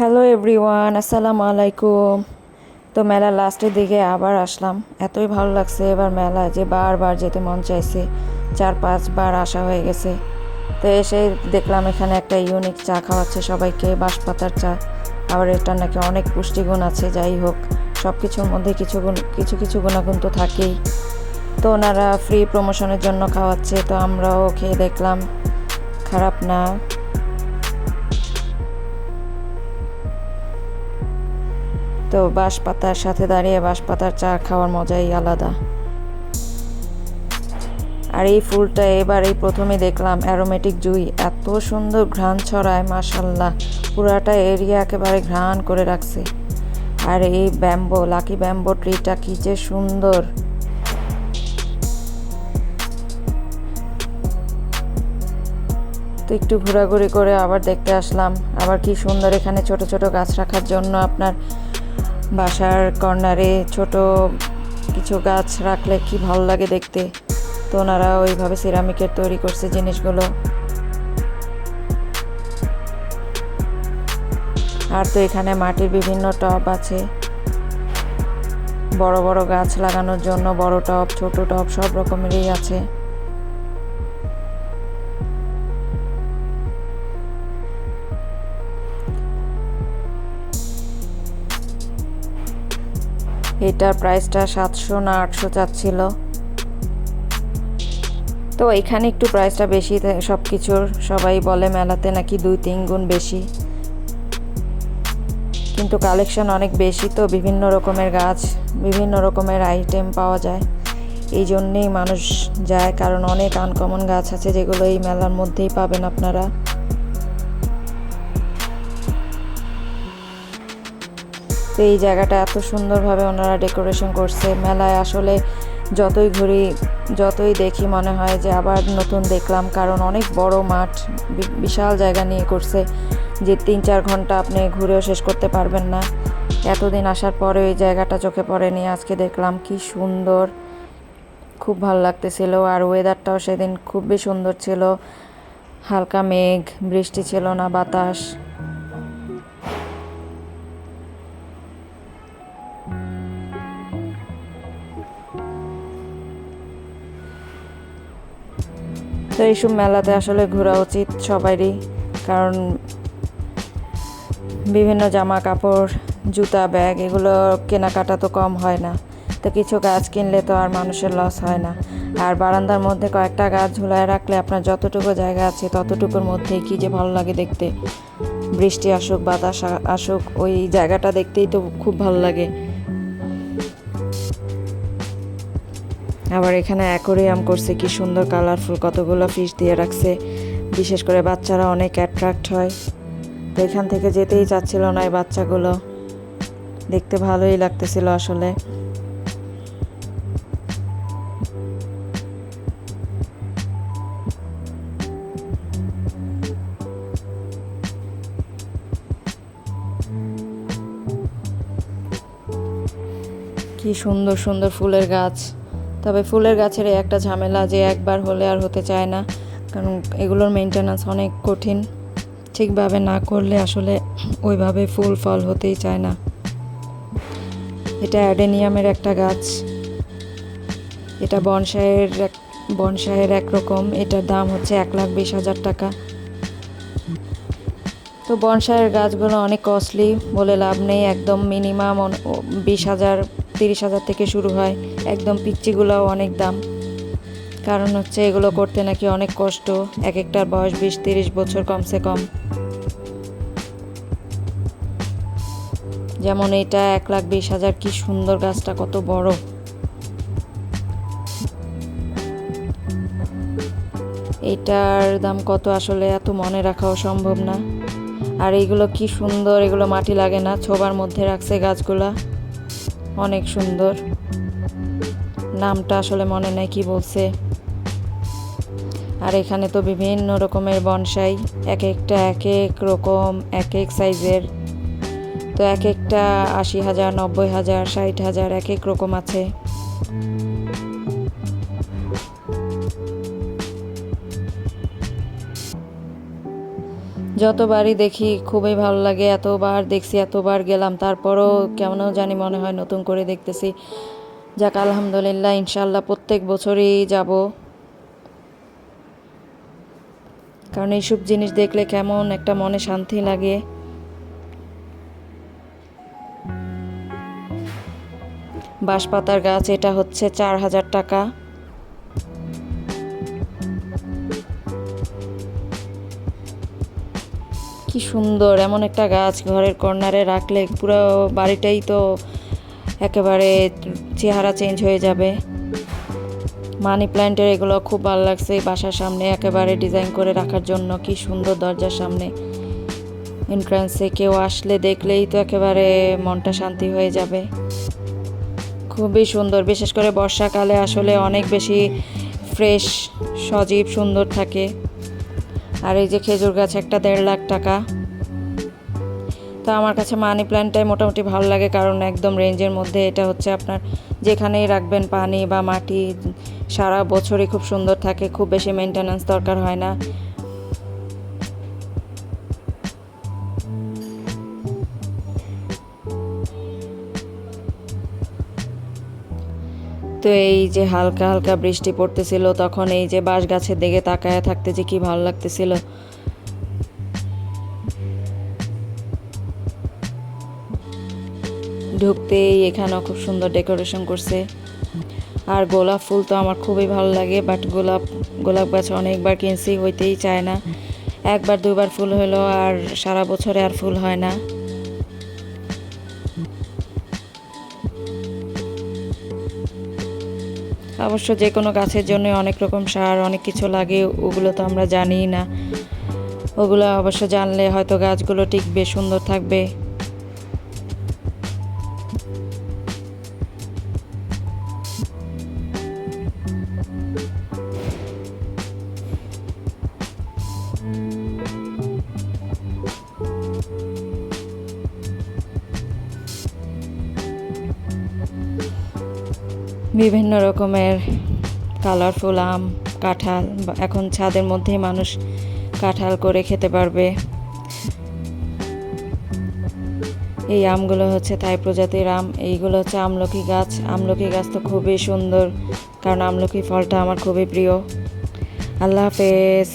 Hello everyone আসসালামু আলাইকুম তো মেলা লাস্টের দিকে আবার আসলাম। এতই ভালো লাগছে এবার মেলায় যে বারবার যেতে মন চাইছে। চার, পাঁচবার আসা হয়ে গেছে। তো এসে দেখলাম এখানে একটা ইউনিক চা খাওয়াচ্ছে সবাইকে, বাঁশপাতার চা। আবার এটা নাকি অনেক পুষ্টিগুণ আছে, যাই হোক। সব কিছুর মধ্যে কিছু গুণ, কিছু কিছু গুণাগুণ তো থাকেই। তো ওনারা ফ্রি প্রমোশনের জন্য খাওয়াচ্ছে, তো আমরাও খেয়ে দেখলাম। খারাপ না। তো বাঁশ পাতার সাথে দাঁড়িয়ে বাঁশ পাতার চা খাওয়ার মজাই আলাদা। আর এই ফুলটা এবার এই প্রথমে দেখলাম, অ্যারোমেটিক জুই। এত সুন্দর ঘ্রাণ ছড়ায়, মাশাল্লাহ। পুরাটা এরিয়া একেবারে ঘ্রাণ করে রাখছে। আর এই ব্যাম্বো, লাকি ব্যাম্বো ট্রিটা কি যে সুন্দর। তো একটু ঘোরাঘুরি করে আবার দেখতে আসলাম। আবার কি সুন্দর এখানে ছোট ছোট গাছ রাখার জন্য আপনার বাসার কর্নারে ছোট কিছু গাছ রাখলে কি ভালো লাগে দেখতে। তো ওনারা ওইভাবে সিরামিকের তৈরি করছে জিনিসগুলো। আর তো এখানে মাটির বিভিন্ন টব আছে। বড় বড় গাছ লাগানোর জন্য বড় টব, ছোট টব সব রকমেরই আছে। এটার প্রাইসটা সাতশো না আটশো চাচ্ছিল। তো এখানে একটু প্রাইসটা বেশি সব কিছুর সবাই বলে মেলাতে নাকি দুই তিন গুণ বেশি। কিন্তু কালেকশন অনেক বেশি তো বিভিন্ন রকমের গাছ, বিভিন্ন রকমের আইটেম পাওয়া যায়। এই জন্যেই মানুষ যায়, কারণ অনেক আনকমন গাছ আছে যেগুলো এই মেলার মধ্যেই পাবেন আপনারা। তো এই জায়গাটা এত সুন্দরভাবে ওনারা ডেকোরেশন করছে। মেলায় আসলে যতই ঘুরি, যতই দেখি মনে হয় যে আবার নতুন দেখলাম, কারণ অনেক বড় মাঠ বিশাল জায়গা নিয়ে করছে যে তিন চার ঘণ্টা আপনি ঘুরেও শেষ করতে পারবেন না। এতদিন আসার পরে এই জায়গাটা চোখে পড়েনি, আজকে দেখলাম কি সুন্দর, খুব ভালো লাগতেছিল। আর ওয়েদারটাও সেদিন খুবই সুন্দর ছিল। হালকা মেঘ, বৃষ্টি ছিল না, বাতাস। তো এইসব মেলাতে আসলে ঘোরা উচিত সবারই কারণ বিভিন্ন জামা কাপড় জুতা, ব্যাগ, এগুলো কেনাকাটা তো কম হয় না। তো কিছু গাছ কিনলে তো আর মানুষের লস হয় না। আর বারান্দার মধ্যে কয়েকটা গাছ ঝুলায় রাখলে আপনার যতটুকু জায়গা আছে, ততটুকুর মধ্যেই কী যে ভালো লাগে দেখতে। বৃষ্টি আসুক, বাতাস আসুক, ওই জায়গাটা দেখতেই তো খুব ভালো লাগে। আবার এখানে অ্যাকোরিয়াম করছে, কি সুন্দর কালারফুল কতগুলো ফিশ দিয়ে রাখছে। বিশেষ করে বাচ্চারা অনেক অ্যাট্রাক্ট হয়। তো এখান থেকে যেতেই চাচ্ছিল না এই বাচ্চাগুলো। দেখতে ভালোই লাগতেছিল আসলে। কি সুন্দর সুন্দর ফুলের গাছ। তবে ফুলের গাছের একটা ঝামেলা যে একবার হলে আর হতে চায় না, কারণ এগুলোর মেনটেন্যান্স অনেক কঠিন। ঠিকভাবে না করলে আসলে ওইভাবে ফুল ফল হতেই চায় না। এটা অ্যাডেনিয়ামের একটা গাছ। এটা বনসাইয়ের এক, বনসাইয়ের একরকম। এটার দাম হচ্ছে এক লাখ বিশ হাজার টাকা। তো বনসাইয়ের গাছগুলো অনেক কস্টলি বলে লাভ নেই। একদম মিনিমাম বিশ হাজার তিরিশ হাজার থেকে শুরু হয়। একদম পিচ্চিগুলোও অনেক দাম। কারণ হচ্ছে এগুলো করতে নাকি অনেক কষ্ট। এক একটার বয়স বিশ, তিরিশ বছর কমসে কম। যেমন এটা এক লাখ বিশ হাজার, কি সুন্দর গাছটা, কত বড়। এটার দাম কত আসলে এত মনে রাখাও সম্ভব না। আর এইগুলো কি সুন্দর, এগুলো মাটি লাগে না। ছোবার মধ্যে রাখছে গাছগুলা। অনেক সুন্দর। নামটা আসলে মনে নেই কি বলছে। আর এখানে তো বিভিন্ন রকমের বনসাই, এক একটা এক এক রকম, এক এক সাইজের। তো এক একটা আশি হাজার, নব্বই হাজার, ষাট হাজার, এক এক রকম আছে। যতবারই দেখি খুবই ভালো লাগে, এতবার দেখছি, এতবার গেলাম, তারপরও কেমন জানি মনে হয় নতুন করে দেখতেছি। যাক, আলহামদুলিল্লাহ ইনশাল্লাহ প্রত্যেক বছরই যাব। কারণ এইসব জিনিস দেখলে কেমন একটা মনে শান্তি লাগে। বাঁশপাতার গাছ, এটা হচ্ছে চার হাজার টাকা। কি সুন্দর, এমন একটা গাছ ঘরের কর্নারে রাখলে পুরো বাড়িটাই তো একেবারে চেহারা চেঞ্জ হয়ে যাবে। মানি প্ল্যান্টের এগুলো খুব ভালো লাগছে বাসার সামনে, একেবারে ডিজাইন করে রাখার জন্য, কি সুন্দর দরজার সামনে। এন্ট্রান্সে কেউ আসলে দেখলেই তো একেবারে মনটা শান্তি হয়ে যাবে। খুবই সুন্দর, বিশেষ করে বর্ষাকালে আসলে অনেক বেশি ফ্রেশ সজীব, সুন্দর থাকে। আর এই যে খেজুর গাছ, একটা দেড় লাখ টাকা। তো আমার কাছে মানি প্ল্যান্টটাই মোটামুটি ভালো লাগে, কারণ একদম রেঞ্জের মধ্যে এটা হচ্ছে আপনার যেখানেই রাখবেন, পানি বা মাটি, সারা বছরই খুব সুন্দর থাকে, খুব বেশি মেনটেন্যান্স দরকার হয় না। তো এই যে হালকা হালকা বৃষ্টি পড়তেছিল, তখন এই যে বাঁশ গাছের দিকে তাকায় থাকতে যে কি ভালো লাগতেছিল। ঢুকতেই এখানেও খুব সুন্দর ডেকোরেশন করছে। আর গোলাপ ফুল তো আমার খুবই ভালো লাগে, বাট গোলাপ গোলাপ গাছ অনেকবার কিনছি, হইতেই চায় না। একবার দুবার ফুল হলো আর সারা বছরে আর ফুল হয় না। অবশ্য যে কোনো গাছের জন্য অনেক রকম সার, অনেক কিছু লাগে, ওগুলো তো আমরা জানিই না। ওগুলো অবশ্য জানলে হয়তো গাছগুলো টিকবে, সুন্দর থাকবে। বিভিন্ন রকমের কালারফুল আম, কাঁঠাল এখন ছাদের মধ্যেই মানুষ কাঁঠাল করে খেতে পারবে। এই আমগুলো হচ্ছে থাই প্রজাতির আম। এইগুলো হচ্ছে আমলকি গাছ। আমলকি গাছ তো খুবই সুন্দর, কারণ আমলকি ফলটা আমার খুবই প্রিয়। আল্লাহ হাফেজ।